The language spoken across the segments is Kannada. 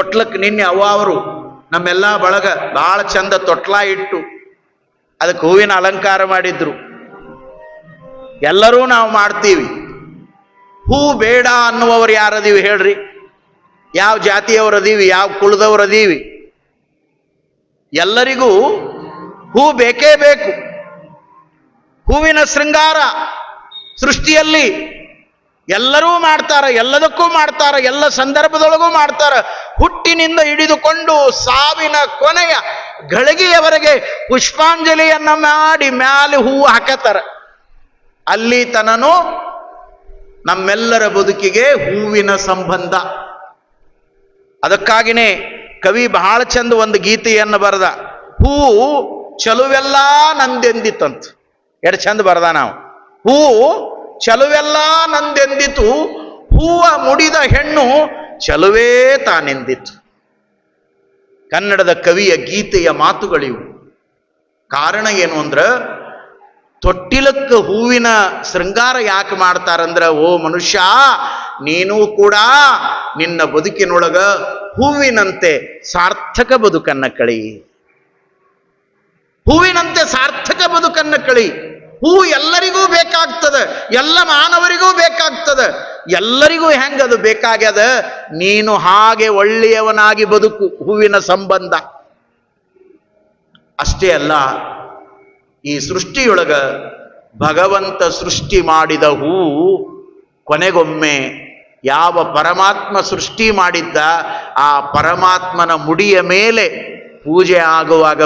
ತೊಟ್ಲಕ್ಕೆ ನಿನ್ನೆ ಅವ ಅವರು ನಮ್ಮೆಲ್ಲ ಬಳಗ ಬಹಳ ಚಂದ ತೊಟ್ಲ ಇಟ್ಟು ಅದಕ್ಕೆ ಹೂವಿನ ಅಲಂಕಾರ ಮಾಡಿದ್ರು. ಎಲ್ಲರೂ ನಾವು ಮಾಡ್ತೀವಿ. ಹೂ ಬೇಡ ಅನ್ನುವವರು ಯಾರದೀವಿ ಹೇಳ್ರಿ? ಯಾವ ಜಾತಿಯವರದೀವಿ, ಯಾವ ಕುಲದವರದೀವಿ? ಎಲ್ಲರಿಗೂ ಹೂ ಬೇಕೇ ಬೇಕು. ಹೂವಿನ ಶೃಂಗಾರ ಸೃಷ್ಟಿಯಲ್ಲಿ ಎಲ್ಲರೂ ಮಾಡ್ತಾರ, ಎಲ್ಲದಕ್ಕೂ ಮಾಡ್ತಾರ, ಎಲ್ಲ ಸಂದರ್ಭದೊಳಗೂ ಮಾಡ್ತಾರ. ಹುಟ್ಟಿನಿಂದ ಹಿಡಿದುಕೊಂಡು ಸಾವಿನ ಕೊನೆಯ ಗಳಿಗೆಯವರೆಗೆ ಪುಷ್ಪಾಂಜಲಿಯನ್ನ ಮಾಡಿ ಮ್ಯಾಲೆ ಹೂವು ಹಾಕತ್ತಾರ. ಅಲ್ಲಿ ತನನು ನಮ್ಮೆಲ್ಲರ ಬದುಕಿಗೆ ಹೂವಿನ ಸಂಬಂಧ. ಅದಕ್ಕಾಗಿನೇ ಕವಿ ಬಹಳ ಚಂದ ಒಂದು ಗೀತೆಯನ್ನು ಬರೆದ ಹೂವು ಚಲುವೆಲ್ಲ ನಂದೆಂದಿತ್ತಂತ ಎರಡು ಚಂದ ಬರೆದ ನಾವು. ಹೂವು ಚಲುವೆಲ್ಲ ನಂದೆಂದಿತು? ಹೂವ ಮುಡಿದ ಹೆಣ್ಣು ಚಲುವೇ ತಾನೆಂದಿತು. ಕನ್ನಡದ ಕವಿಯ ಗೀತೆಯ ಮಾತುಗಳಿವು. ಕಾರಣ ಏನು ಅಂದ್ರೆ, ತೊಟ್ಟಿಲಕ್ಕೆ ಹೂವಿನ ಶೃಂಗಾರ ಯಾಕೆ ಮಾಡ್ತಾರಂದ್ರ, ಓ ಮನುಷ್ಯ, ನೀನು ಕೂಡ ನಿನ್ನ ಬದುಕಿನೊಳಗ ಹೂವಿನಂತೆ ಸಾರ್ಥಕ ಬದುಕನ್ನ ಕಳಿ. ಹೂವಿನಂತೆ ಸಾರ್ಥಕ ಬದುಕನ್ನ ಕಳಿ. ಹೂ ಎಲ್ಲರಿಗೂ ಬೇಕಾಗ್ತದೆ, ಎಲ್ಲ ಮಾನವರಿಗೂ ಬೇಕಾಗ್ತದೆ. ಎಲ್ಲರಿಗೂ ಹೆಂಗದು ಬೇಕಾಗ್ಯದ? ನೀನು ಹಾಗೆ ಒಳ್ಳೆಯವನಾಗಿ ಬದುಕು, ಹೂವಿನ ಸಂಬಂಧ. ಅಷ್ಟೇ ಅಲ್ಲ, ಈ ಸೃಷ್ಟಿಯೊಳಗ ಭಗವಂತ ಸೃಷ್ಟಿ ಮಾಡಿದ ಹೂ ಕೊನೆಗೊಮ್ಮೆ ಯಾವ ಪರಮಾತ್ಮ ಸೃಷ್ಟಿ ಮಾಡಿದ್ದ, ಆ ಪರಮಾತ್ಮನ ಮುಡಿಯ ಮೇಲೆ ಪೂಜೆ ಆಗುವಾಗ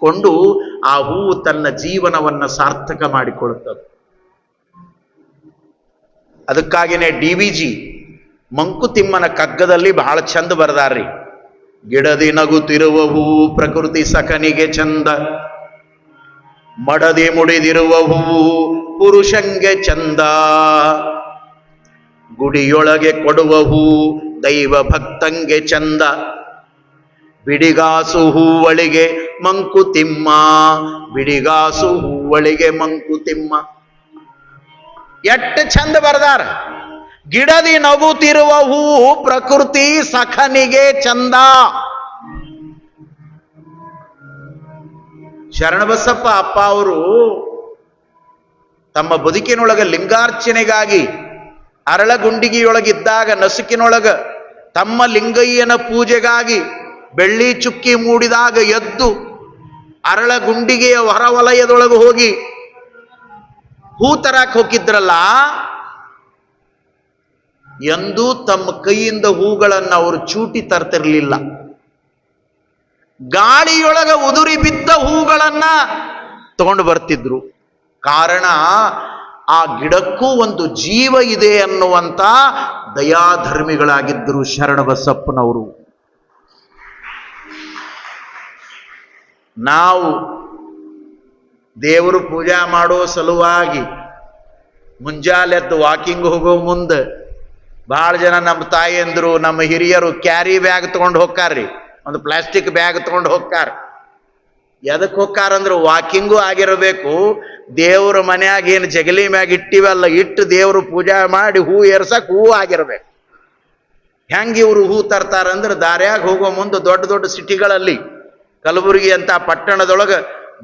ಕೂತ್ಕೊಂಡು ಆ ಹೂವು ತನ್ನ ಜೀವನವನ್ನ ಸಾರ್ಥಕ ಮಾಡಿಕೊಳ್ಳುತ್ತದೆ ಅದಕ್ಕಾಗಿನೇ ಡಿ ವಿ ಜಿ ಮಂಕುತಿಮ್ಮನ ಕಗ್ಗದಲ್ಲಿ ಬಹಳ ಚಂದ ಬರದಾರ್ರಿ. ಗಿಡದಿ ನಗುತ್ತಿರುವ ಹೂವು ಪ್ರಕೃತಿ ಸಖನಿಗೆ ಚಂದ. ಮಡದಿ ಮುಡಿದಿರುವ ಹೂವು ಪುರುಷಂಗೆ ಚಂದ. ಗುಡಿಯೊಳಗೆ ಕೊಡುವ ಹೂ, ದೈವ ಭಕ್ತಂಗೆ ಚಂದ. ಬಿಡಿಗಾಸು ಹೂವಳಿಗೆ ಮಂಕುತಿಮ್ಮ ಬಿಡಿಗಾಸು ಹೂವಳಿಗೆ ಮಂಕುತಿಮ್ಮ ಎಟ್ಟು ಚಂದ ಬರ್ದಾರ. ಗಿಡದಿ ನಗುತ್ತಿರುವ ಹೂವು ಪ್ರಕೃತಿ ಸಖನಿಗೆ ಚಂದ. ಶರಣಬಸಪ್ಪ ಅಪ್ಪ ಅವರು ತಮ್ಮ ಬದುಕಿನೊಳಗ ಲಿಂಗಾರ್ಚನೆಗಾಗಿ ಅರಳಗುಂಡಿಗೆಯೊಳಗಿದ್ದಾಗ ನಸುಕಿನೊಳಗ ತಮ್ಮ ಲಿಂಗಯ್ಯನ ಪೂಜೆಗಾಗಿ ಬೆಳ್ಳಿ ಚುಕ್ಕಿ ಮೂಡಿದಾಗ ಎದ್ದು ಅರಳಗುಂಡಿಗೆಯ ಹೊರವಲಯದೊಳಗೆ ಹೋಗಿ ಹೂ ತರಾಕ್ ಹೋಗಿದ್ರಲ್ಲ, ಎಂದೂ ತಮ್ಮ ಕೈಯಿಂದ ಹೂಗಳನ್ನು ಅವರು ಚೂಟಿ ತರ್ತಿರ್ಲಿಲ್ಲ. ಗಾಳಿಯೊಳಗ ಉದುರಿ ಬಿದ್ದ ಹೂಗಳನ್ನ ತಗೊಂಡು ಬರ್ತಿದ್ರು. ಕಾರಣ, ಆ ಗಿಡಕ್ಕೂ ಒಂದು ಜೀವ ಇದೆ ಅನ್ನುವಂತ ದಯಾಧರ್ಮಿಗಳಾಗಿದ್ದರು ಶರಣಬಸಪ್ಪನವರು. ನಾವು ದೇವರು ಪೂಜಾ ಮಾಡೋ ಸಲುವಾಗಿ ಮುಂಜಾಲೆದ್ದು ವಾಕಿಂಗ್ ಹೋಗೋ ಮುಂದೆ ಭಾಳ ಜನ ನಮ್ಮ ತಾಯಿಯಂದರು, ನಮ್ಮ ಹಿರಿಯರು ಕ್ಯಾರಿ ಬ್ಯಾಗ್ ತೊಗೊಂಡು ಹೋಗ್ಕಾರ್ರಿ. ಒಂದು ಪ್ಲಾಸ್ಟಿಕ್ ಬ್ಯಾಗ್ ತೊಗೊಂಡು ಹೋಗ್ತಾರೆ ಎದಕ್ಕೆ ಹೋಗ್ತಾರಂದ್ರೆ ವಾಕಿಂಗೂ ಆಗಿರಬೇಕು. ದೇವ್ರ ಮನೆಯಾಗ ಏನು ಜಗಲಿ ಮ್ಯಾಗ ಇಟ್ಟಿವಲ್ಲ, ಇಟ್ಟು ದೇವರು ಪೂಜಾ ಮಾಡಿ ಹೂ ಏರ್ಸಕ್ಕೆ ಹೂ ಆಗಿರಬೇಕು. ಹೆಂಗೆ ಇವರು ಹೂ ತರ್ತಾರಂದ್ರೆ ದಾರ್ಯಾಗ ಹೋಗೋ ಮುಂದೆ ದೊಡ್ಡ ದೊಡ್ಡ ಸಿಟಿಗಳಲ್ಲಿ ಕಲಬುರಗಿ ಅಂತ ಪಟ್ಟಣದೊಳಗೆ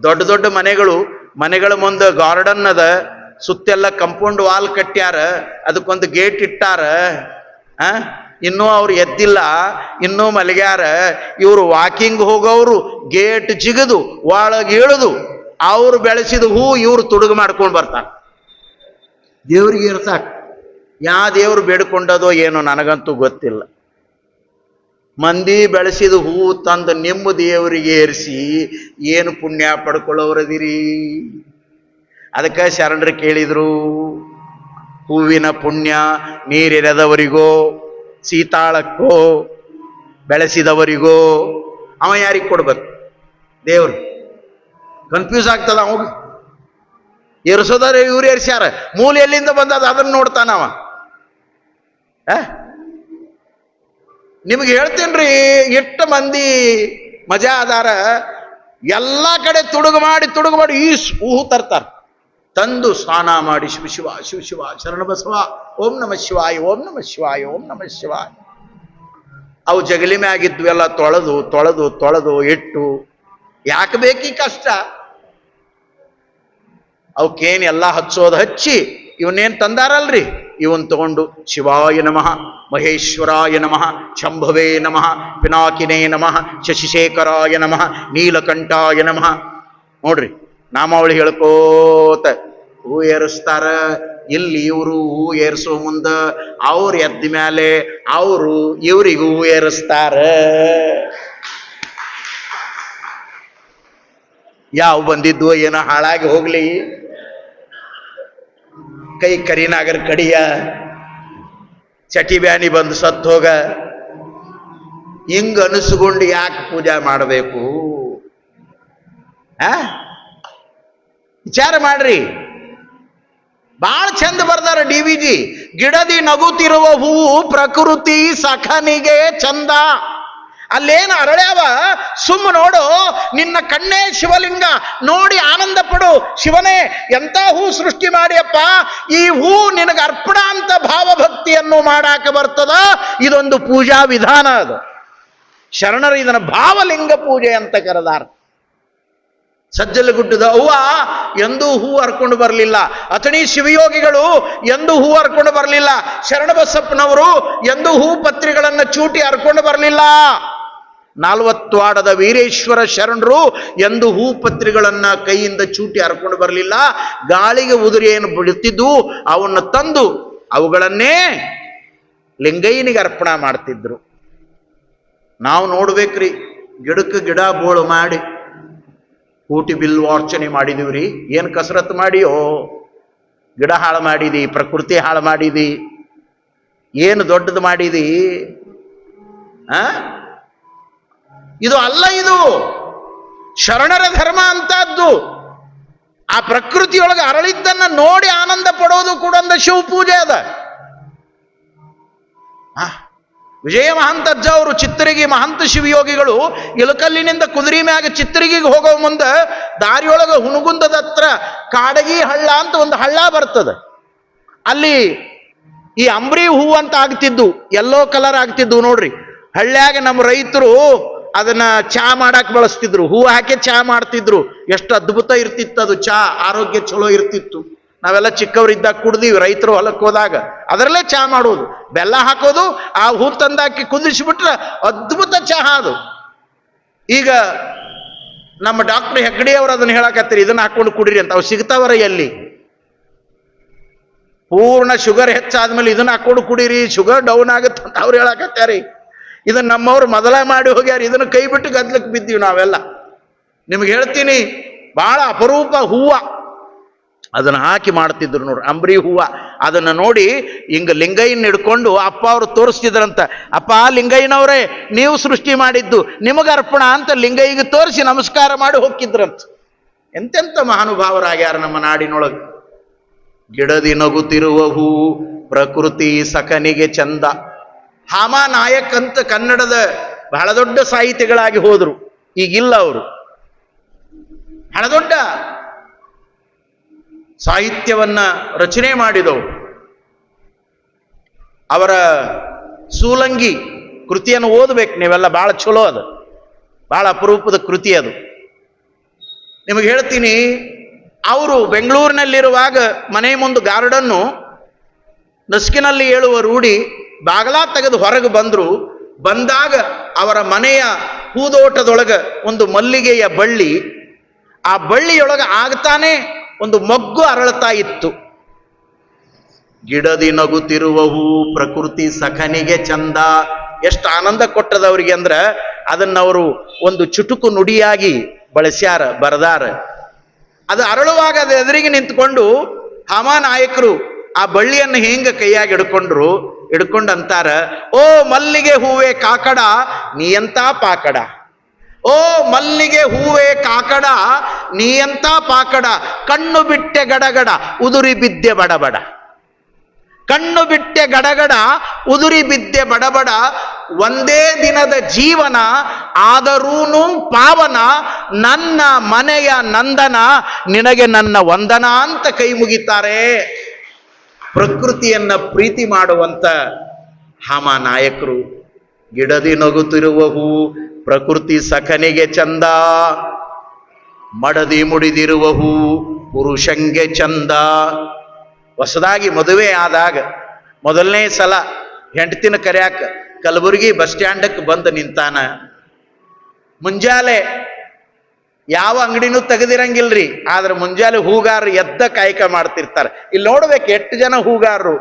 ದೊಡ್ಡ ದೊಡ್ಡ ಮನೆಗಳು, ಮನೆಗಳ ಮುಂದೆ ಗಾರ್ಡನ್ ಅದ, ಸುತ್ತೆಲ್ಲ ಕಂಪೌಂಡ್ ವಾಲ್ ಕಟ್ಟ್ಯಾರ, ಅದಕ್ಕೊಂದು ಗೇಟ್ ಇಟ್ಟಾರ ಇನ್ನೂ ಅವ್ರು ಎದ್ದಿಲ್ಲ, ಇನ್ನೂ ಮಲಗ್ಯಾರ, ಇವರು ವಾಕಿಂಗ್ ಹೋಗೋರು ಗೇಟ್ ಜಿಗದು, ಒಳಗೆ ಇಳಿದು, ಅವ್ರು ಬೆಳೆಸಿದ ಹೂ ಇವ್ರು ತುಡುಗು ಮಾಡ್ಕೊಂಡು ಬರ್ತಾರೆ. ದೇವ್ರಿಗೆ ಇರ್ತಾರೆ. ಯಾವ ದೇವ್ರು ಬೇಡ್ಕೊಂಡದೋ ಏನೋ ನನಗಂತೂ ಗೊತ್ತಿಲ್ಲ. ಮಂದಿ ಬೆಳೆಸಿದ ಹೂ ತಂದು ನಿಮ್ಮ ದೇವರಿಗೆ ಏರಿಸಿ ಏನು ಪುಣ್ಯ ಪಡ್ಕೊಳ್ಳೋರದಿರಿ? ಅದಕ್ಕೆ ಶರಣರು ಕೇಳಿದರು, ಹೂವಿನ ಪುಣ್ಯ ನೀರಿರದವರಿಗೋ ಸೀತಾಳಕ್ಕೋ ಬೆಳೆಸಿದವರಿಗೋ, ಅವ ಯಾರಿಗೆ ಕೊಡ್ಬೇಕು? ದೇವರು. ಕನ್ಫ್ಯೂಸ್ ಆಗ್ತದ ಅವಾಗ ಏರಿಸೋದಾರೆ ಇವ್ರು ಏರಿಸ್ಯಾರ. ಮೂಲ ಎಲ್ಲಿಂದ ಬಂದದ ಅದನ್ನ ನೋಡ್ತಾನವ? ನಿಮ್ಗೆ ಹೇಳ್ತೇನ್ರಿ ಎಷ್ಟು ಮಂದಿ ಮಜಾ ಅದಾರ. ಎಲ್ಲ ಕಡೆ ತುಡುಗು ಮಾಡಿ ತುಡುಗು ಮಾಡಿ ಈ ಸ್- ತರ್ತಾರೆ. ತಂದು ಸ್ನಾನ ಮಾಡಿ, ಶಿವ ಶಿವ ಶಿವ ಶಿವ, ಶರಣ ಬಸವ, ಓಂ ನಮ ಶಿವಾಯ, ಓಂ ನಮ ಶಿವಾಯ, ಓಂ ನಮ ಶಿವಾಯ. ಅವು ಜಗಲಿ ಮ್ಯಾಗಿದ್ವು ಎಲ್ಲ ತೊಳೆದು ತೊಳೆದು ತೊಳೆದು, ಇಟ್ಟು, ಯಾಕೆ ಬೇಕಿ ಕಷ್ಟ? ಅವಕ್ಕೇನು ಎಲ್ಲ ಹಚ್ಚೋದು ಹಚ್ಚಿ, ಇವನ್ನೇನ್ ತಂದಾರಲ್ರಿ? ಇವನ್ ತಗೊಂಡು ಶಿವಾಯ ನಮಃ, ಮಹೇಶ್ವರಾಯ ನಮಃ, ಶಂಭವೇ ನಮಃ, ಪಿನಾಕಿನೇ ನಮಃ, ಶಶಿಶೇಖರಾಯ ನಮಃ, ನೀಲಕಂಠಾಯ ನಮಃ. ನೋಡ್ರಿ, ನಾಮಾವಳಿ ಹೇಳ್ಕೋತ, ಹೂ ಏರಿಸ್ತಾರ? ಇಲ್ಲಿ ಇವರು ಹೂ ಏರಿಸೋ ಮುಂದ ಅವ್ರು ಎದ್ದ ಮೇಲೆ ಅವರು ಇವರಿಗೆ ಹೂ ಏರಿಸ್ತಾರ. ಯಾವ ಬಂದಿದ್ದು ಏನೋ ಹಾಳಾಗಿ ಹೋಗ್ಲಿ. ಕೈ ಕರಿನಾಗರ ಕಡಿಯ, ಚಟಿ ಬ್ಯಾನಿ ಬಂದು ಸತ್ತು ಹೋಗ. ಹಿಂಗ ಅನಿಸ್ಕೊಂಡು ಯಾಕೆ ಪೂಜೆ ಮಾಡಬೇಕು? ಆ? ವಿಚಾರ ಮಾಡ್ರಿ. ಬಾಳ ಚಂದ ಬರ್ದಾರ ಡಿ ವಿ ಗಿಡದಿ ನಗುತ್ತಿರುವ ಹೂವು ಪ್ರಕೃತಿ ಸಖನಿಗೆ ಚಂದ. ಅಲ್ಲೇನು ಅರಳ್ಯಾವ? ಸುಮ್ಮ ನೋಡು, ನಿನ್ನ ಕಣ್ಣೇ ಶಿವಲಿಂಗ. ನೋಡಿ ಆನಂದ ಪಡು ಶಿವನೇ ಎಂತ ಹೂ ಸೃಷ್ಟಿ ಮಾಡಿಯಪ್ಪ? ಈ ಹೂ ನಿನಗೆ ಅರ್ಪಣ ಅಂತ ಭಾವಭಕ್ತಿಯನ್ನು ಮಾಡಾಕ ಬರ್ತದ? ಇದೊಂದು ಪೂಜಾ ವಿಧಾನ ಅದು. ಶರಣರು ಇದನ್ನ ಭಾವಲಿಂಗ ಪೂಜೆ ಅಂತ ಕರೆದಾರ. ಸಜ್ಜಲಗುಡ್ಡದ ಅವ್ವ, ಎಂದೂ ಹೂ ಹರ್ಕೊಂಡು ಬರಲಿಲ್ಲ. ಅಥಣಿ ಶಿವಯೋಗಿಗಳು, ಎಂದೂ ಹೂ ಹರ್ಕೊಂಡು ಬರಲಿಲ್ಲ. ಶರಣಬಸಪ್ಪನವರು, ಎಂದೂ ಹೂ ಪತ್ರಿಗಳನ್ನು ಚೂಟಿ ಹರ್ಕೊಂಡು ಬರಲಿಲ್ಲ. ನಾಲ್ವತ್ವಾಡದ ವೀರೇಶ್ವರ ಶರಣರು ಎಂದು ಹೂ ಪತ್ರಿಗಳನ್ನ ಕೈಯಿಂದ ಚೂಟಿ ಹರ್ಕೊಂಡು ಬರಲಿಲ್ಲ. ಗಾಳಿಗೆ ಉದುರಿ ಏನು ಬಿಡುತ್ತಿದ್ದು ಅವನ್ನು ತಂದು ಅವುಗಳನ್ನೇ ಲಿಂಗಯ್ಯನಿಗೆ ಅರ್ಪಣ ಮಾಡ್ತಿದ್ರು. ನಾವು ನೋಡ್ಬೇಕ್ರಿ, ಗಿಡಕ್ಕೆ ಗಿಡ ಬೋಳು ಮಾಡಿ ಕೂಟಿ ಬಿಲ್ವಾರ್ಚನೆ ಮಾಡಿದೀವ್ರಿ. ಏನು ಕಸರತ್ತು ಮಾಡಿಯೋ? ಗಿಡ ಹಾಳು ಮಾಡಿದಿ, ಪ್ರಕೃತಿ ಹಾಳು ಮಾಡಿದಿ. ಏನು ದೊಡ್ಡದು ಮಾಡಿದಿ? ಆ? ಇದು ಅಲ್ಲ ಇದು. ಶರಣರ ಧರ್ಮ ಅಂತದ್ದು ಆ ಪ್ರಕೃತಿಯೊಳಗೆ ಅರಳಿದ್ದನ್ನ ನೋಡಿ ಆನಂದ ಪಡೋದು ಕೂಡ ಒಂದು ಶಿವ ಪೂಜೆ ಅದ ವಿಜಯ ಮಹಂತಜ್ಜ ಅವರು ಚಿತ್ರಿಗಿ ಮಹಂತ ಶಿವಯೋಗಿಗಳು ಇಲಕಲ್ಲಿನಿಂದ ಕುದುರೆ ಮ್ಯಾಗ ಚಿತ್ತರಿಗಿಗೆ ಹೋಗೋ ಮುಂದೆ ದಾರಿಯೊಳಗೆ ಹುಣಗುಂದದ ಹತ್ರ ಕಾಡಗಿ ಹಳ್ಳ ಅಂತ ಒಂದು ಹಳ್ಳ ಬರ್ತದೆ. ಅಲ್ಲಿ ಈ ಅಂಬ್ರಿ ಹೂ ಅಂತ ಆಗ್ತಿದ್ದು ಎಲ್ಲೋ ಕಲರ್ ಆಗ್ತಿದ್ದು ನೋಡ್ರಿ. ಹಳ್ಳ್ಯಾಗ ನಮ್ಮ ರೈತರು ಅದನ್ನ ಚಾ ಮಾಡಕ್ ಬಳಸ್ತಿದ್ರು. ಹೂ ಹಾಕಿ ಚಾ ಮಾಡ್ತಿದ್ರು. ಎಷ್ಟು ಅದ್ಭುತ ಇರ್ತಿತ್ತು ಅದು ಚಾ. ಆರೋಗ್ಯ ಚಲೋ ಇರ್ತಿತ್ತು. ನಾವೆಲ್ಲ ಚಿಕ್ಕವರಿದ್ದಾಗ ಕುಡ್ದೀವಿ, ರೈತರು ಹೊಲಕ್ಕೆ ಹೋದಾಗ. ಅದರಲ್ಲೇ ಚಾ ಮಾಡೋದು. ಬೆಲ್ಲ ಹಾಕೋದು, ಆ ಹೂ ತಂದಾಕಿ ಕುದಿಸಿಬಿಟ್ರೆ ಅದ್ಭುತ ಚಹಾ ಅದು. ಈಗ ನಮ್ಮ ಡಾಕ್ಟರ್ ಹೆಗ್ಡಿ ಅವರು ಅದನ್ನ ಹೇಳಕತ್ತೀರಿ, ಇದನ್ನ ಹಾಕೊಂಡು ಕುಡಿರಿ ಅಂತ. ಅವು ಸಿಗ್ತಾವರ ಎಲ್ಲಿ ಪೂರ್ಣ ಶುಗರ್ ಹೆಚ್ಚಾದ್ಮೇಲೆ ಇದನ್ನ ಹಾಕೊಂಡು ಕುಡೀರಿ, ಶುಗರ್ ಡೌನ್ ಆಗುತ್ತೆ ಅಂತ ಅವ್ರು ಹೇಳಕತ್ಯಾರಿ. ಇದನ್ನ ನಮ್ಮವ್ರು ಮೊದಲ ಮಾಡಿ ಹೋಗ್ಯಾರ, ಇದನ್ನು ಕೈ ಬಿಟ್ಟು ಗದ್ಲಕ್ಕೆ ಬಿದ್ದೀವಿ ನಾವೆಲ್ಲ. ನಿಮ್ಗೆ ಹೇಳ್ತೀನಿ ಬಹಳ ಅಪರೂಪ ಹೂವ. ಅದನ್ನು ಹಾಕಿ ಮಾಡ್ತಿದ್ರು ನೋಡ್ರಿ, ಅಂಬ್ರಿ ಹೂವ. ಅದನ್ನು ನೋಡಿ ಹಿಂಗ ಲಿಂಗಯ್ಯನ ಹಿಡ್ಕೊಂಡು ಅಪ್ಪ ಅವರು ತೋರಿಸ್ತಿದ್ರಂತ, ಅಪ್ಪ, ಲಿಂಗಯ್ಯನವರೇ, ನೀವು ಸೃಷ್ಟಿ ಮಾಡಿದ್ದು ನಿಮಗೆ ಅರ್ಪಣ ಅಂತ ಲಿಂಗಯ್ಯಗೆ ತೋರಿಸಿ ನಮಸ್ಕಾರ ಮಾಡಿ ಹೋಗಿದ್ರಂತ ಎಂತೆಂಥ ಮಹಾನುಭಾವರಾಗ್ಯಾರ ನಮ್ಮ ನಾಡಿನೊಳಗೆ. ಗಿಡದಿ ನಗುತ್ತಿರುವ ಹೂ, ಪ್ರಕೃತಿ ಸಖನಿಗೆ ಚಂದ. ಹಾಮ ನಾಯಕ್ ಅಂತ ಕನ್ನಡದ ಬಹಳ ದೊಡ್ಡ ಸಾಹಿತಿಗಳಾಗಿ ಹೋದರು. ಈಗಿಲ್ಲ ಅವರು. ಬಹಳ ದೊಡ್ಡ ಸಾಹಿತ್ಯವನ್ನ ರಚನೆ ಮಾಡಿದವು ಅವರ ಸೂಲಂಗಿ ಕೃತಿಯನ್ನು ಓದಬೇಕು ನೀವೆಲ್ಲ, ಬಹಳ ಚಲೋ ಅದು. ಬಹಳ ಅಪರೂಪದ ಕೃತಿ ಅದು. ನಿಮಗೆ ಹೇಳ್ತೀನಿ, ಅವರು ಬೆಂಗಳೂರಿನಲ್ಲಿರುವಾಗ ಮನೆ ಮುಂದೆ ಗಾರ್ಡನ್ನು, ನಸುಕಿನಲ್ಲಿ ಏಳುವ ರೂಢಿ ಬಾಗಲ ತೆಗೆದು ಹೊರಗೆ ಬಂದರು, ಬಂದಾಗ ಅವರ ಮನೆಯ ಹೂದೋಟದೊಳಗೆ ಒಂದು ಮಲ್ಲಿಗೆಯ ಬಳ್ಳಿ, ಆ ಬಳ್ಳಿಯೊಳಗೆ ಆಗ್ತಾನೆ ಒಂದು ಮೊಗ್ಗು ಅರಳತಾ ಇತ್ತು. ಗಿಡದಿ ನಗುತ್ತಿರುವ ಹೂ ಪ್ರಕೃತಿ ಸಖನಿಗೆ ಚಂದ. ಎಷ್ಟು ಆನಂದ ಕೊಟ್ಟದ ಅವರಿಗೆ ಅಂದ್ರ ಅದನ್ನ ಅವರು ಒಂದು ಚುಟುಕು ನುಡಿಯಾಗಿ ಬಳಸ್ಯಾರ, ಬರದಾರ. ಅದು ಅರಳುವಾಗ ಅದು ಎದುರಿಗೆ ನಿಂತ್ಕೊಂಡು ಹಮಾ ನಾಯಕರು ಆ ಬಳ್ಳಿಯನ್ನು ಹೆಂಗ ಕೈಯಾಗಿ ಹಿಡ್ಕೊಂಡ್ರು? ಹಿಡ್ಕೊಂಡು ಅಂತಾರ ಓ ಮಲ್ಲಿಗೆ ಹೂವೆ ಕಾಕಡ, ನೀಯಂತ ಪಾಕಡ. ಓ ಮಲ್ಲಿಗೆ ಹೂವೆ ಕಾಕಡ, ನೀಯಂತ ಪಾಕಡ. ಕಣ್ಣು ಬಿಟ್ಟೆ ಗಡಗಡ, ಉದುರಿ ಬಿದ್ದೆ ಬಡಬಡ. ಕಣ್ಣು ಬಿಟ್ಟೆ ಗಡಗಡ, ಉದುರಿ ಬಿದ್ದೆ ಬಡಬಡ. ಒಂದೇ ದಿನದ ಜೀವನ, ಆದರೂನು ಪಾವನ. ನನ್ನ ಮನೆಯ ನಂದನ, ನಿನಗೆ ನನ್ನ ವಂದನ ಅಂತ ಕೈ ಮುಗಿತಾರೆ. ಪ್ರಕೃತಿಯನ್ನ ಪ್ರೀತಿ ಮಾಡುವಂತ ಹಾಮ ನಾಯಕರು. ಗಿಡದಿ ನಗುತ್ತಿರುವ ಹೂ, ಪ್ರಕೃತಿ ಸಖನಿಗೆ ಚಂದ. ಮಡದಿ ಮುಡಿದಿರುವ ಹೂ, ಪುರುಷಂಗೆ ಚಂದ. ಹೊಸದಾಗಿ ಮದುವೆ ಆದಾಗ ಮೊದಲನೇ ಸಲ ಹೆಂಡತಿನ ಕರ್ಯಾಕ ಕಲಬುರಗಿ ಬಸ್ ಸ್ಟ್ಯಾಂಡಕ್ಕೆ ಬಂದು ನಿಂತಾನ. ಮುಂಜಾಲೆ ಯಾವ ಅಂಗಡಿನೂ ತೆಗೆದಿರಂಗಿಲ್ರಿ, ಆದ್ರೆ ಮುಂಜಾನೆ ಹೂಗಾರರು ಎದ್ದ ಕಾಯಕ ಮಾಡ್ತಿರ್ತಾರೆ. ಇಲ್ಲಿ ನೋಡ್ಬೇಕು ಎಷ್ಟು ಜನ ಹೂಗಾರರು.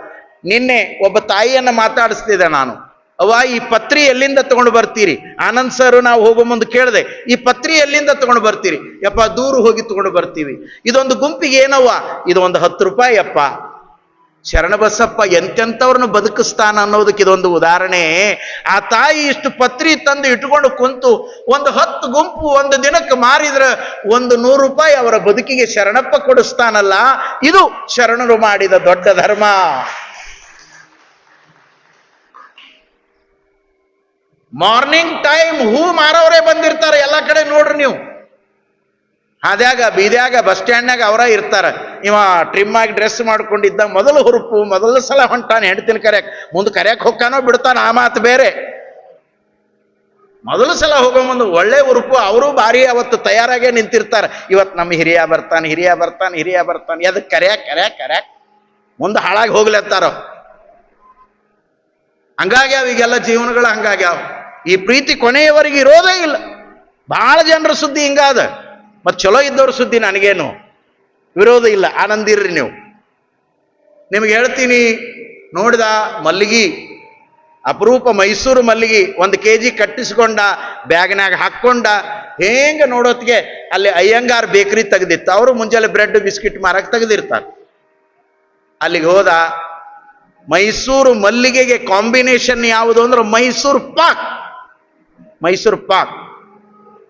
ನಿನ್ನೆ ಒಬ್ಬ ತಾಯಿಯನ್ನ ಮಾತಾಡಿಸ್ತಿದ್ದೆ ನಾನು. ಅವ ಈ ಪತ್ರಿ ಎಲ್ಲಿಂದ ತಗೊಂಡು ಬರ್ತೀರಿ? ಆನಂದ್ ಸರ್, ನಾವು ಹೋಗೋ ಮುಂದೆ ಕೇಳಿದೆ, ಈ ಪತ್ರಿ ಎಲ್ಲಿಂದ ತಗೊಂಡು ಬರ್ತೀರಿ? ಯಪ್ಪ, ದೂರ ಹೋಗಿ ತಗೊಂಡು ಬರ್ತೀವಿ. ಇದೊಂದು ಗುಂಪಿಗೆ ಏನವ್ವ? ಇದೊಂದು ಹತ್ತು ರೂಪಾಯಿ ಅಪ್ಪ ಶರಣಬಸಪ್ಪ ಎಂತೆಂಥವ್ರನ್ನ ಬದುಕಿಸ್ತಾನ ಅನ್ನೋದಕ್ಕೆ ಇದೊಂದು ಉದಾಹರಣೆ. ಆ ತಾಯಿ ಇಷ್ಟು ಪತ್ರಿ ತಂದು ಇಟ್ಕೊಂಡು ಕುಂತು ಒಂದು ಹತ್ತು ಗುಂಪು ಒಂದು ದಿನಕ್ಕೆ ಮಾರಿದ್ರೆ ಒಂದು ನೂರು ರೂಪಾಯಿ ಅವರ ಬದುಕಿಗೆ ಶರಣಪ್ಪ ಕೊಡಿಸ್ತಾನಲ್ಲ, ಇದು ಶರಣರು ಮಾಡಿದ ದೊಡ್ಡ ಧರ್ಮ. ಮಾರ್ನಿಂಗ್ ಟೈಮ್ ಹೂ ಮಾರವರೇ ಬಂದಿರ್ತಾರೆ, ಎಲ್ಲ ಕಡೆ ನೋಡ್ರಿ ನೀವು. ಅದ್ಯಾಗ ಬೀದ್ಯಾಗ, ಬಸ್ ಸ್ಟ್ಯಾಂಡ್ನಾಗ ಅವರ ಇರ್ತಾರ. ಇವ ಟ್ರಿಮ್ ಆಗಿ ಡ್ರೆಸ್ ಮಾಡ್ಕೊಂಡಿದ್ದ ಮೊದಲು ಹುರುಪು, ಮೊದಲ ಸಲ ಹೊಂಟಾನೆ ಹೆಂಡತಿನ ಕರೆಯಕ್. ಮುಂದೆ ಕರೆಯಕ್ಕೆ ಹೊಕ್ಕಾನೋ ಬಿಡ್ತಾನ ಆ ಮಾತು ಬೇರೆ. ಮೊದಲು ಸಲ ಹೋಗೋ ಮುಂದೆ ಒಳ್ಳೆ ಉರುಪು ಅವರು ಭಾರಿ ಅವತ್ತು ತಯಾರಾಗೇ ನಿಂತಿರ್ತಾರೆ. ಇವತ್ತು ನಮ್ಮ ಹಿರಿಯ ಬರ್ತಾನೆ ಹಿರಿಯ ಬರ್ತಾನೆ ಹಿರಿಯ ಬರ್ತಾನೆ. ಅದಕ್ಕೆ ಕರೆಯಕ್ ಕರೆಯಕ್ ಕರೆಯಕ್? ಮುಂದೆ ಹಾಳಾಗಿ ಹೋಗ್ಲತ್ತಾರೋ ಹಂಗಾಗ್ಯಾವ ಈಗೆಲ್ಲ ಜೀವನಗಳು ಹಂಗಾಗ್ಯಾವ. ಈ ಪ್ರೀತಿ ಕೊನೆಯವರೆಗೆ ಇರೋದೇ ಇಲ್ಲ. ಬಹಳ ಜನರ ಸುದ್ದಿ ಹಿಂಗಾದ. ಮತ್ ಚಲೋ ಇದ್ದವ್ರ ಸುದ್ದಿ ನನಗೇನು? ವಿರೋಧ ಇಲ್ಲ, ಆನಂದಿರ್ರಿ ನೀವು. ನಿಮ್ಗೆ ಹೇಳ್ತೀನಿ, ನೋಡಿದ ಮಲ್ಲಿಗಿ, ಅಪರೂಪ ಮೈಸೂರು ಮಲ್ಲಿಗೆ ಒಂದು ಕೆ ಜಿ ಕಟ್ಟಿಸ್ಕೊಂಡ ಬ್ಯಾಗ್ನಾಗ ಹಾಕ್ಕೊಂಡ, ಹೇಂಗ ನೋಡೋತ್ಗೆ ಅಲ್ಲಿ ಅಯ್ಯಂಗಾರ್ ಬೇಕರಿ ತೆಗೆದಿತ್ತು. ಅವರು ಮುಂಜಾನೆ ಬ್ರೆಡ್, ಬಿಸ್ಕಿಟ್ ಮಾರಕ್ಕೆ ತೆಗೆದಿರ್ತಾರೆ. ಅಲ್ಲಿಗೆ ಹೋದ ಮೈಸೂರು ಮಲ್ಲಿಗೆಗೆ ಕಾಂಬಿನೇಷನ್ ಯಾವುದು ಅಂದ್ರೆ ಮೈಸೂರು ಪಾಕ್. ಮೈಸೂರು ಪಾಕ್.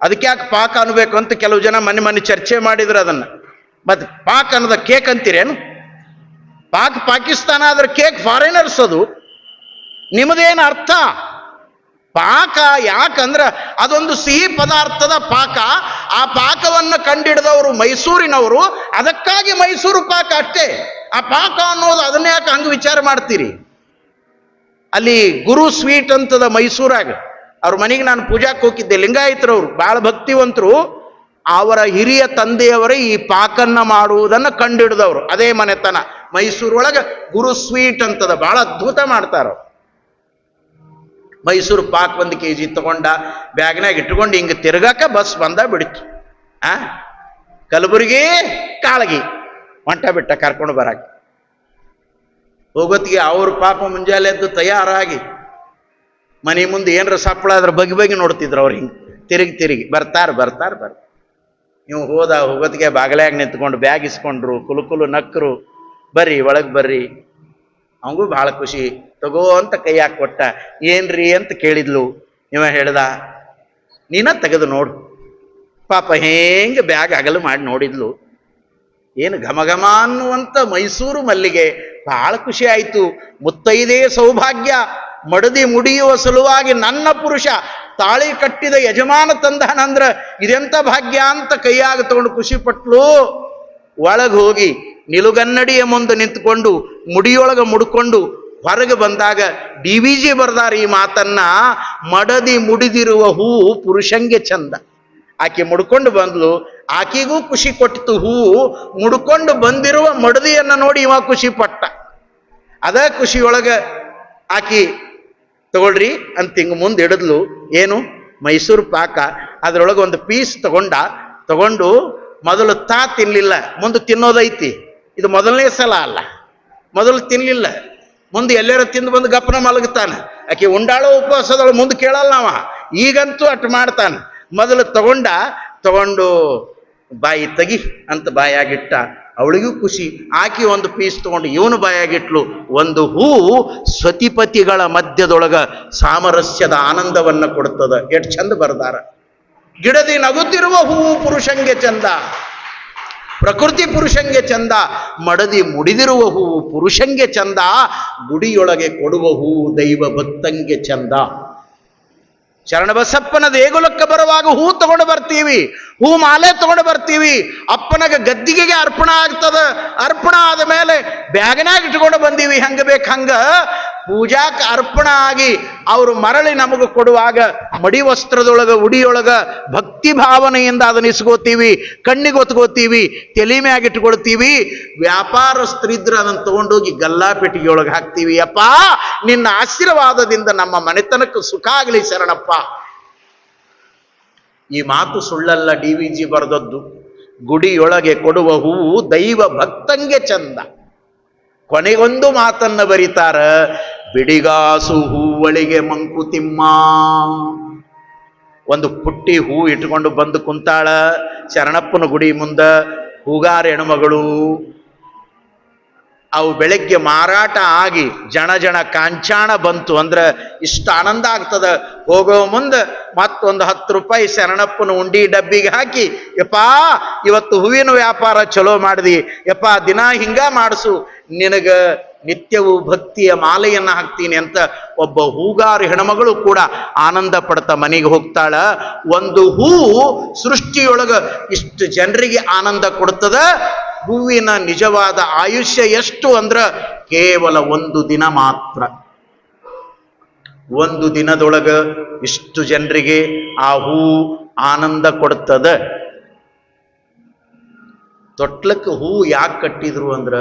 ಅದಕ್ಕೆ ಯಾಕೆ ಪಾಕ್ ಅನ್ಬೇಕು ಅಂತ ಕೆಲವು ಜನ ಮನೆ ಮನೆ ಚರ್ಚೆ ಮಾಡಿದ್ರು ಅದನ್ನ. ಮತ್ತೆ ಪಾಕ್ ಅನ್ನೋದ ಕೇಕ್ ಅಂತೀರೇನು? ಪಾಕ್ ಪಾಕಿಸ್ತಾನ ಆದ್ರೆ ಕೇಕ್ ಫಾರಿನರ್ಸ್ ಅದು. ನಿಮ್ಮದೇನು ಅರ್ಥ? ಪಾಕ ಯಾಕಂದ್ರ ಅದೊಂದು ಸಿಹಿ ಪದಾರ್ಥದ ಪಾಕ. ಆ ಪಾಕವನ್ನು ಕಂಡಿಡಿದವರು ಮೈಸೂರಿನವರು. ಅದಕ್ಕಾಗಿ ಮೈಸೂರು ಪಾಕ ಅಷ್ಟೇ. ಆ ಪಾಕ ಅನ್ನೋದು ಅದನ್ನ ಯಾಕೆ ಹಂಗೆ ವಿಚಾರ ಮಾಡ್ತೀರಿ? ಅಲ್ಲಿ ಗುರು ಸ್ವೀಟ್ ಅಂತದ ಮೈಸೂರಾಗ. ಅವ್ರ ಮನೆಗೆ ನಾನು ಪೂಜಾಕ್ಕೆ ಹೋಗಿದ್ದೆ. ಲಿಂಗಾಯತರವ್ರು ಬಹಳ ಭಕ್ತಿವಂತರು. ಅವರ ಹಿರಿಯ ತಂದೆಯವರೇ ಈ ಪಾಕನ್ನ ಮಾಡುವುದನ್ನ ಕಂಡಿಡಿದವರು. ಅದೇ ಮನೆತನ. ಮೈಸೂರು ಒಳಗೆ ಗುರು ಸ್ವೀಟ್ ಅಂತದ ಬಹಳ ಅದ್ಭುತ ಮಾಡ್ತಾರ ಮೈಸೂರು ಪಾಕ್ ಒಂದು ಕೆ ಜಿ ತಗೊಂಡ ಬ್ಯಾಗ್ನಾಗ ಇಟ್ಕೊಂಡು ಹಿಂಗೆ ತಿರ್ಗಾಕ ಬಸ್ ಬಂದ ಬಿಡ್ತು. ಆ? ಕಲಬುರಗಿ, ಕಾಳಗಿ. ಹೊಂಟ ಬಿಟ್ಟ ಕರ್ಕೊಂಡು ಬರಾಕ. ಹೋಗೋತ್ತಿಗೆ ಅವ್ರ ಪಾಪ ಮುಂಜಾನೆ ಎದ್ದು ತಯಾರಾಗಿ, ಮನೆ ಮುಂದೆ ಏನರ ಸಪ್ಪಳ ಅದ್ರ ಬಗೆ ಬಗೆ ನೋಡ್ತಿದ್ರು ಅವ್ರು ಹಿಂಗೆ. ತಿರುಗಿ ತಿರುಗಿ, ಬರ್ತಾರ ಬರ್ತಾರ ಬರ್ ನೀವು ಹೋದ ಹೋಗೋದಕ್ಕೆ ಬಾಗಲ್ಯಾಗ ನಿಂತ್ಕೊಂಡು ಬ್ಯಾಗ್ ಇಸ್ಕೊಂಡ್ರು, ಕುಲುಕುಲು ಕುಲು ನಕ್ಕರು ಬರ್ರಿ, ಒಳಗೆ ಬರ್ರಿ. ಅವಂಗೂ ಭಾಳ ಖುಷಿ. ತಗೋ ಅಂತ ಕೈಯಾಗ ಕೊಟ್ಟ. ಏನ್ರಿ ಅಂತ ಕೇಳಿದ್ಲು. ಇವ ಹೇಳ್ದ, ನೀನ ತೆಗೆದು ನೋಡು. ಪಾಪ ಹೇಗೆ ಬ್ಯಾಗ್ ಅಗಲು ಮಾಡಿ ನೋಡಿದ್ಲು. ಏನು ಘಮ ಘಮ ಅನ್ನುವಂತ ಮೈಸೂರು ಮಲ್ಲಿಗೆ ಬಹಳ ಖುಷಿ ಆಯಿತು. ಮುತ್ತೈದೇ ಸೌಭಾಗ್ಯ. ಮಡದಿ ಮುಡಿಯುವ ಸಲುವಾಗಿ ನನ್ನ ಪುರುಷ ತಾಳಿ ಕಟ್ಟಿದ ಯಜಮಾನ ತಂದಾನಂದ್ರ ಇದೆಂತ ಭಾಗ್ಯ ಅಂತ ಕೈಯಾಗ ತಗೊಂಡು ಖುಷಿ ಪಟ್ಲು. ಒಳಗೆ ಹೋಗಿ ನಿಲುಗನ್ನಡಿಯ ಮುಂದೆ ನಿಂತ್ಕೊಂಡು ಮುಡಿಯೊಳಗೆ ಮುಡ್ಕೊಂಡು ಹೊರಗೆ ಬಂದಾಗ ಡಿ ವಿ ಜಿ ಬರ್ದಾರ ಈ ಮಾತನ್ನ, ಮಡದಿ ಮುಡಿದಿರುವ ಹೂ ಪುರುಷಂಗೆ ಚಂದ. ಆಕೆ ಮುಡ್ಕೊಂಡು ಬಂದ್ಲು. ಆಕೆಗೂ ಖುಷಿ ಕೊಟ್ಟಿತು ಹೂ. ಮುಡ್ಕೊಂಡು ಬಂದಿರುವ ಮಡದಿಯನ್ನ ನೋಡಿ ಇವ ಖುಷಿ ಪಟ್ಟ. ಅದ ಖುಷಿಯೊಳಗ ಆಕಿ ತಗೊಳ್ರಿ ಅಂತ ಹಿಂಗೆ ಮುಂದೆ ಹಿಡಿದ್ಲು. ಏನು? ಮೈಸೂರು ಪಾಕ. ಅದರೊಳಗೆ ಒಂದು ಪೀಸ್ ತಗೊಂಡ, ತಗೊಂಡು ಮೊದಲು ತಾ ತಿನ್ನಲಿಲ್ಲ ಮುಂದೆ ತಿನ್ನೋದೈತಿ. ಇದು ಮೊದಲನೇ ಸಲ ಅಲ್ಲ. ಮೊದಲು ತಿನ್ನಲಿಲ್ಲ ಮುಂದೆ ಎಲ್ಲರ ತಿಂದು ಬಂದು ಗಪ್ಪನ ಮಲಗುತ್ತಾನೆ ಆಕೆ ಉಂಡಾಳೋ ಉಪವಾಸದೊಳಗೆ ಮುಂದೆ ಕೇಳಲ್ಲ ಅವ ಈಗಂತೂ ಅಟ್ ಮಾಡ್ತಾನೆ. ಮೊದಲು ತಗೊಂಡ, ತಗೊಂಡು ಬಾಯಿ ತಗಿ ಅಂತ ಬಾಯಾಗಿಟ್ಟ ಅವಳಿಗೂ ಖುಷಿ. ಆಕೆ ಒಂದು ಪೀಸ್ ತಗೊಂಡು ಇವನು ಬಾಯಾಗಿಟ್ಲು. ಒಂದು ಹೂ ಸ್ವತಿಪತಿಗಳ ಮಧ್ಯದೊಳಗ ಸಾಮರಸ್ಯದ ಆನಂದವನ್ನ ಕೊಡ್ತದ. ಎಷ್ಟು ಚಂದ ಬರ್ದಾರ. ಗಿಡದಿ ನಗುತ್ತಿರುವ ಹೂವು ಪುರುಷಂಗೆ ಚಂದ. ಪ್ರಕೃತಿ ಪುರುಷಂಗೆ ಚಂದ. ಮಡದಿ ಮುಡಿದಿರುವ ಹೂವು ಪುರುಷಂಗೆ ಚಂದ. ಗುಡಿಯೊಳಗೆ ಕೊಡುವ ಹೂವು ದೈವ ಭಕ್ತಂಗೆ ಚಂದ. ಶರಣಬಸಪ್ಪನ ದೇಗುಲಕ್ಕೆ ಬರುವಾಗ ಹೂ ತಗೊಂಡು ಬರ್ತೀವಿ, ಹೂ ಮಾಲೆ ತಗೊಂಡು ಬರ್ತೀವಿ. ಅಪ್ಪನಗ ಗದ್ದಿಗೆಗೆ ಅರ್ಪಣ ಆಗ್ತದ, ಅರ್ಪಣ ಆದ ಮೇಲೆ ಬ್ಯಾಗನಾಗ ಇಟ್ಕೊಂಡು ಬಂದೀವಿ. ಹಂಗ ಬೇಕು ಹಂಗ? ಪೂಜಾಕ್ ಅರ್ಪಣ ಆಗಿ ಅವರು ಮರಳಿ ನಮಗೆ ಕೊಡುವಾಗ ಮಡಿ ವಸ್ತ್ರದೊಳಗ, ಉಡಿಯೊಳಗ ಭಕ್ತಿ ಭಾವನೆಯಿಂದ ಅದನ್ನ ಇಸ್ಕೋತೀವಿ, ಕಣ್ಣಿಗೆ ಒತ್ಕೋತೀವಿ ತಲೆ ಆಗಿಟ್ಕೊಳ್ತೀವಿ ವ್ಯಾಪಾರ ವ್ಯಾಪಾರಸ್ಥರಿದ್ರೆ ಅದನ್ನ ತಗೊಂಡೋಗಿ ಗಲ್ಲಾ ಪೆಟ್ಟಿಗೆಯೊಳಗೆ ಹಾಕ್ತೀವಿ. ಅಪ್ಪ, ನಿನ್ನ ಆಶೀರ್ವಾದದಿಂದ ನಮ್ಮ ಮನೆತನಕ್ಕೆ ಸುಖ ಆಗಲಿ ಶರಣಪ್ಪ. ಈ ಮಾತು ಸುಳ್ಳಲ್ಲ ಡಿ ವಿ ಜಿ ಬರೆದದ್ದು. ಗುಡಿಯೊಳಗೆ ಕೊಡುವ ಹೂವು ದೈವ ಭಕ್ತಂಗೆ ಚಂದ. ಕೊನೆಗೊಂದು ಮಾತನ್ನ ಬರೀತಾರ ಬಿಡಿಗಾಸು ಹೂವಳಿಗೆ ಮಂಕುತಿಮ್ಮ ಒಂದು ಪುಟ್ಟಿ ಹೂ ಇಟ್ಕೊಂಡು ಬಂದು ಕುಂತಾಳ. ಶರಣಪ್ಪನ ಗುಡಿ ಮುಂದ ಹೂಗಾರ ಹೆಣ್ಮಗಳು. ಅವು ಬೆಳಗ್ಗೆ ಮಾರಾಟ ಆಗಿ ಜನ ಜನ ಕಾಂಚಾಣ ಬಂತು ಅಂದ್ರೆ ಇಷ್ಟ ಆನಂದ ಆಗ್ತದ. ಹೋಗೋ ಮುಂದೆ ಮತ್ತೊಂದು ಹತ್ತು ರೂಪಾಯಿ ಶರಣಪ್ಪನ ಉಂಡಿ ಡಬ್ಬಿಗೆ ಹಾಕಿ, ಯಪ್ಪಾ, ಇವತ್ತು ಹೂವಿನ ವ್ಯಾಪಾರ ಚಲೋ ಮಾಡಿದಿ. ಯಪ್ಪಾ, ದಿನ ಹಿಂಗ ಮಾಡಿಸು. ನಿನಗ ನಿತ್ಯವೂ ಭಕ್ತಿಯ ಮಾಲೆಯನ್ನ ಹಾಕ್ತೀನಿ ಅಂತ ಒಬ್ಬ ಹೂಗಾರು ಹೆಣಮಗಳು ಕೂಡ ಆನಂದ ಪಡ್ತಾ ಮನೆಗೆ ಹೋಗ್ತಾಳ. ಒಂದು ಹೂ ಸೃಷ್ಟಿಯೊಳಗ ಇಷ್ಟು ಜನರಿಗೆ ಆನಂದ ಕೊಡ್ತದ. ಹೂವಿನ ನಿಜವಾದ ಆಯುಷ್ಯ ಎಷ್ಟು ಅಂದ್ರ ಕೇವಲ ಒಂದು ದಿನ ಮಾತ್ರ. ಒಂದು ದಿನದೊಳಗ ಇಷ್ಟು ಜನರಿಗೆ ಆ ಹೂ ಆನಂದ ಕೊಡ್ತದ. ತೊಟ್ಲಕ್ಕೆ ಹೂ ಯಾಕೆ ಕಟ್ಟಿದ್ರು ಅಂದ್ರ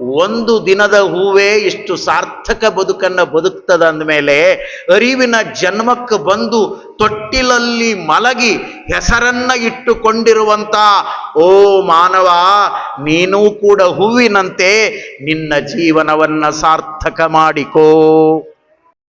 ಒಂದು ದಿನದ ಹೂವೇ ಇಷ್ಟು ಸಾರ್ಥಕ ಬದುಕನ್ನು ಬದುಕ್ತದ ಅಂದಮೇಲೆ ಅರಿವಿನ ಜನ್ಮಕ್ಕೆ ಬಂದು ತೊಟ್ಟಿಲಲ್ಲಿ ಮಲಗಿ ಹೆಸರನ್ನ ಇಟ್ಟುಕೊಂಡಿರುವಂತ, ಓ ಮಾನವ, ನೀನೂ ಕೂಡ ಹೂವಿನಂತೆ, ನಿನ್ನ ಜೀವನವನ್ನ ಸಾರ್ಥಕ ಮಾಡಿಕೋ.